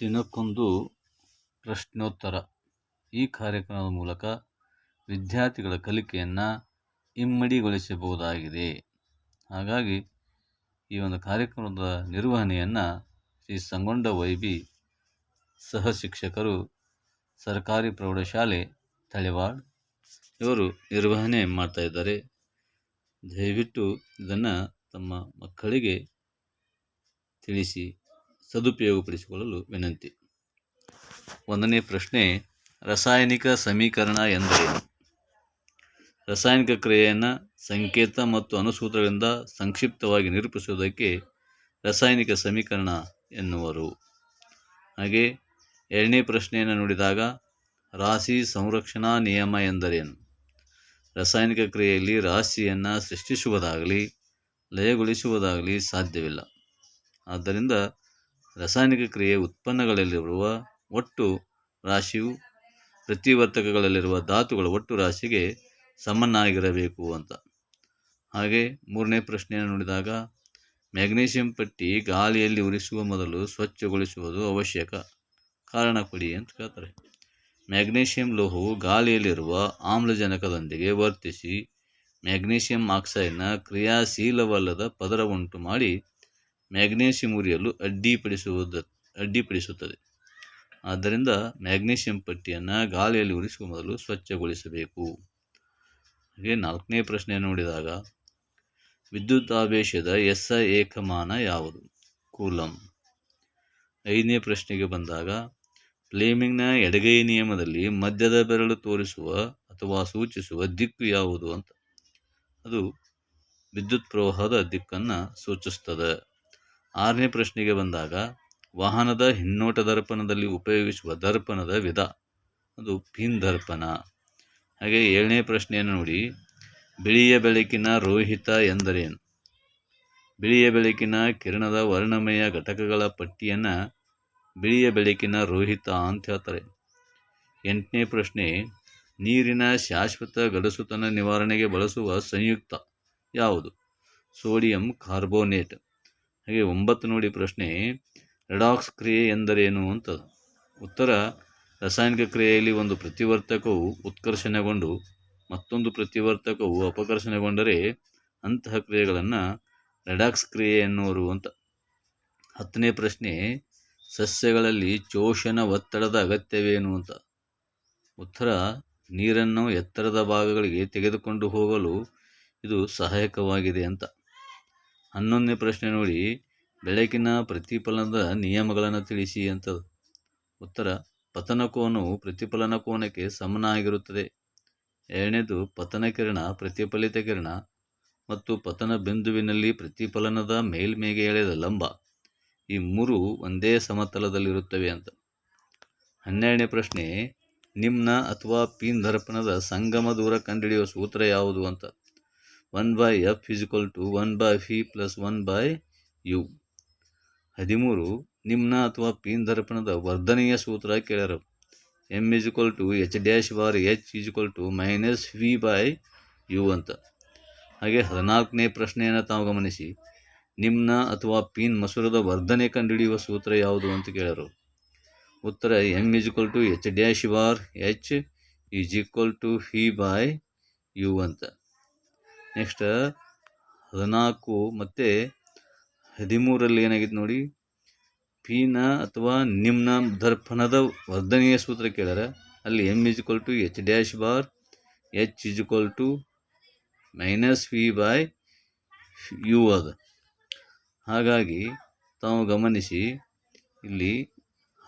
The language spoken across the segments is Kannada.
ದಿನಕ್ಕೊಂದು ಪ್ರಶ್ನೋತ್ತರ. ಈ ಕಾರ್ಯಕ್ರಮದ ಮೂಲಕ ವಿದ್ಯಾರ್ಥಿಗಳ ಕಲಿಕೆಯನ್ನು ಇಮ್ಮಡಿಗೊಳಿಸಬಹುದಾಗಿದೆ. ಹಾಗಾಗಿ ಈ ಒಂದು ಕಾರ್ಯಕ್ರಮದ ನಿರ್ವಹಣೆಯನ್ನು ಶ್ರೀ ಸಂಗೊಂಡ ವೈಬಿ ಸಹ ಶಿಕ್ಷಕರು ಸರ್ಕಾರಿ ಪ್ರೌಢಶಾಲೆ ತಳೆವಾಡ್ ಇವರು ನಿರ್ವಹಣೆ ಮಾಡ್ತಾ ಇದ್ದಾರೆ. ದಯವಿಟ್ಟು ಇದನ್ನು ತಮ್ಮ ಮಕ್ಕಳಿಗೆ ತಿಳಿಸಿ. ಸದುಪಯೋಗಪಡಿಸಿಕೊಳ್ಳಲು ವಿನಂತಿ. ಒಂದನೇ ಪ್ರಶ್ನೆ, ರಾಸಾಯನಿಕ ಸಮೀಕರಣ ಎಂದರೇನು? ರಾಸಾಯನಿಕ ಕ್ರಿಯೆಯನ್ನು ಸಂಕೇತ ಮತ್ತು ಅನುಸೂತ್ರಗಳಿಂದ ಸಂಕ್ಷಿಪ್ತವಾಗಿ ನಿರೂಪಿಸುವುದಕ್ಕೆ ರಾಸಾಯನಿಕ ಸಮೀಕರಣ ಎನ್ನುವರು. ಹಾಗೆ ಎರಡನೇ ಪ್ರಶ್ನೆಯನ್ನು ನೋಡಿದಾಗ, ರಾಶಿ ಸಂರಕ್ಷಣಾ ನಿಯಮ ಎಂದರೇನು? ರಾಸಾಯನಿಕ ಕ್ರಿಯೆಯಲ್ಲಿ ರಾಶಿಯನ್ನು ಸೃಷ್ಟಿಸುವುದಾಗಲಿ, ಲಯಗೊಳಿಸುವುದಾಗಲಿ ಸಾಧ್ಯವಿಲ್ಲ. ಆದ್ದರಿಂದ ರಾಸಾಯನಿಕ ಕ್ರಿಯೆ ಉತ್ಪನ್ನಗಳಲ್ಲಿರುವ ಒಟ್ಟು ರಾಶಿಯು ಪ್ರತಿವರ್ತಕಗಳಲ್ಲಿರುವ ಧಾತುಗಳ ಒಟ್ಟು ರಾಶಿಗೆ ಸಮನಾಗಿರಬೇಕು ಅಂತ. ಹಾಗೆ ಮೂರನೇ ಪ್ರಶ್ನೆಯನ್ನು ನೋಡಿದಾಗ ಮ್ಯಾಗ್ನೀಷಿಯಂ ಪಟ್ಟಿ ಗಾಳಿಯಲ್ಲಿ ಉರಿಸುವ ಮೊದಲು ಸ್ವಚ್ಛಗೊಳಿಸುವುದು ಅವಶ್ಯಕ. ಕಾರಣ ಕೊಡಿ ಅಂತ ಕೇಳ್ತಾರೆ. ಮ್ಯಾಗ್ನೀಷಿಯಂ ಲೋಹವು ಗಾಳಿಯಲ್ಲಿರುವ ಆಮ್ಲಜನಕದೊಂದಿಗೆ ವರ್ತಿಸಿ ಮ್ಯಾಗ್ನೀಷಿಯಂ ಆಕ್ಸೈಡ್ನ ಕ್ರಿಯಾಶೀಲವಲ್ಲದ ಪದರ ಮಾಡಿ ಮ್ಯಾಗ್ನೀಷಿಯಂ ಉರಿಯಲು ಅಡ್ಡಿಪಡಿಸುವುದು, ಅಡ್ಡಿಪಡಿಸುತ್ತದೆ. ಆದ್ದರಿಂದ ಮ್ಯಾಗ್ನೀಷಿಯಂ ಪಟ್ಟಿಯನ್ನು ಗಾಳಿಯಲ್ಲಿ ಉರಿಸುವ ಮೊದಲು ಸ್ವಚ್ಛಗೊಳಿಸಬೇಕು. ಹಾಗೆ ನಾಲ್ಕನೇ ಪ್ರಶ್ನೆ ನೋಡಿದಾಗ ವಿದ್ಯುದಾವೇಶದ ಎಸ್ ಏಕಮಾನ ಯಾವುದು? ಕೂಲಂ. ಐದನೇ ಪ್ರಶ್ನೆಗೆ ಬಂದಾಗ, ಫ್ಲೇಮಿಂಗ್ನ ಎಡಗೈ ನಿಯಮದಲ್ಲಿ ಮಧ್ಯದ ಬೆರಳು ತೋರಿಸುವ ಅಥವಾ ಸೂಚಿಸುವ ದಿಕ್ಕು ಯಾವುದು ಅಂತ. ಅದು ವಿದ್ಯುತ್ ಪ್ರವಾಹದ ದಿಕ್ಕನ್ನು ಸೂಚಿಸ್ತದೆ. ಆರನೇ ಪ್ರಶ್ನೆಗೆ ಬಂದಾಗ, ವಾಹನದ ಹಿನ್ನೋಟ ದರ್ಪಣದಲ್ಲಿ ಉಪಯೋಗಿಸುವ ದರ್ಪಣದ ವಿಧ. ಅದು ಪಿನ್ ದರ್ಪಣ. ಹಾಗೆ ಏಳನೇ ಪ್ರಶ್ನೆಯನ್ನು ನೋಡಿ. ಬಿಳಿಯ ಬೆಳಕಿನ ರೋಹಿತ ಎಂದರೇನು? ಬಿಳಿಯ ಬೆಳಕಿನ ಕಿರಣದ ವರ್ಣಮಯ ಘಟಕಗಳ ಪಟ್ಟಿಯನ್ನು ಬಿಳಿಯ ಬೆಳಕಿನ ರೋಹಿತ ಅಂತ ಹೇಳ್ತಾರೆ. ಎಂಟನೇ ಪ್ರಶ್ನೆ, ನೀರಿನ ಶಾಶ್ವತ ಗಡಸುತನ ನಿವಾರಣೆಗೆ ಬಳಸುವ ಸಂಯುಕ್ತ ಯಾವುದು? Sodium carbonate. ಹಾಗೆ ಒಂಬತ್ತು ನೋಡಿ ಪ್ರಶ್ನೆ, ರೆಡಾಕ್ಸ್ ಕ್ರಿಯೆ ಎಂದರೇನು ಅಂತ. ಉತ್ತರ, ರಾಸಾಯನಿಕ ಕ್ರಿಯೆಯಲ್ಲಿ ಒಂದು ಪ್ರತಿವರ್ತಕವು ಉತ್ಕರ್ಷಣೆಗೊಂಡು ಮತ್ತೊಂದು ಪ್ರತಿವರ್ತಕವು ಅಪಕರ್ಷಣೆಗೊಂಡರೆ ಅಂತಹ ಕ್ರಿಯೆಗಳನ್ನು ರೆಡಾಕ್ಸ್ ಕ್ರಿಯೆ ಎನ್ನುವರು ಅಂತ. ಹತ್ತನೇ ಪ್ರಶ್ನೆ, ಸಸ್ಯಗಳಲ್ಲಿ ಚೋಷಣ ಒತ್ತಡದ ಅಗತ್ಯವೇನು ಅಂತ. ಉತ್ತರ, ನೀರನ್ನು ಎತ್ತರದ ಭಾಗಗಳಿಗೆ ತೆಗೆದುಕೊಂಡು ಹೋಗಲು ಇದು ಸಹಾಯಕವಾಗಿದೆ ಅಂತ. ಹನ್ನೊಂದನೇ ಪ್ರಶ್ನೆ ನೋಡಿ. ಬೆಳಕಿನ ಪ್ರತಿಫಲನದ ನಿಯಮಗಳನ್ನು ತಿಳಿಸಿ ಅಂತ ಉತ್ತರ, ಪತನ ಕೋನವು ಪ್ರತಿಫಲನ ಕೋನಕ್ಕೆ ಸಮನಾಗಿರುತ್ತದೆ. ಎರಡನೇದು, ಪತನ ಕಿರಣ ಪ್ರತಿಫಲಿತ ಕಿರಣ ಮತ್ತು ಪತನ ಬಿಂದುವಿನಲ್ಲಿ ಪ್ರತಿಫಲನದ ಮೇಲ್ಮೈಗೆ ಎಳೆದ ಲಂಬ. ಈ ಮೂರು ಒಂದೇ ಸಮತಲದಲ್ಲಿರುತ್ತವೆ ಅಂತ. ಹನ್ನೆರಡನೇ ಪ್ರಶ್ನೆ, ನಿಮ್ನ ಅಥವಾ ಪೀನ್ ದರ್ಪಣದ ಸಂಗಮ ದೂರ ಕಂಡುಹಿಡಿಯುವ ಸೂತ್ರ ಯಾವುದು ಅಂತ. One by F is equal to one by v plus one by u ಹದಿಮೂರು, ನಿಮ್ನ ಅಥವಾ ಪಿನ್ ದರ್ಪಣದ ವರ್ಧನೆಯ ಸೂತ್ರ ಕೇಳ್ಯಾರ M equal to h dash bar h equal to minus v by u ಅಂತ. ಹಾಗೆ ಹದಿನಾಲ್ಕನೇ ಪ್ರಶ್ನೆಯನ್ನು ತಾವು ಗಮನಿಸಿ. ನಿಮ್ನ ಅಥವಾ ಪಿನ್ ಮಸೂರದ ವರ್ಧನೆ ಕಂಡುಹಿಡಿಯುವ ಸೂತ್ರ ಯಾವುದು ಅಂತ ಕೇಳರು. ಉತ್ತರ M equal to h dash bar h is equal to v by u ಅಂತ. ನೆಕ್ಸ್ಟ್ ಹದಿನಾಲ್ಕು ಮತ್ತು ಹದಿಮೂರಲ್ಲಿ ಏನಾಗಿತ್ತು ನೋಡಿ? ಪಿನ ಅಥವಾ ನಿಮ್ನ ದರ್ಪಣದ ವರ್ಧನೆಯ ಸೂತ್ರ ಕೇಳಿದ್ರೆ. ಅಲ್ಲಿ M equal to h dash bar, h equal to minus v by u ಅದ. ಹಾಗಾಗಿ ತಾವು ಗಮನಿಸಿ, ಇಲ್ಲಿ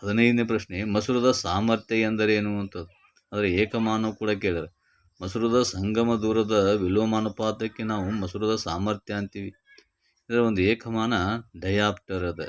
ಹದಿನೈದನೇ ಪ್ರಶ್ನೆ, ಮಸೂರದ ಸಾಮರ್ಥ್ಯ ಎಂದರೇನು ಅಂತ ಆದರೆ ಏಕಮಾನವು ಕೂಡ ಕೇಳ್ಯಾರ ಮಸೂರದ ಸಂಗಮ ದೂರದ ವಿಲೋಮಾನುಪಾತಕ್ಕೆ ನಾವು ಮಸೂರದ ಸಾಮರ್ಥ್ಯ ಅಂತೀವಿ. ಇದರ ಒಂದು ಏಕಮಾನ ಡಯಾಪ್ಟರ್ ಅದ.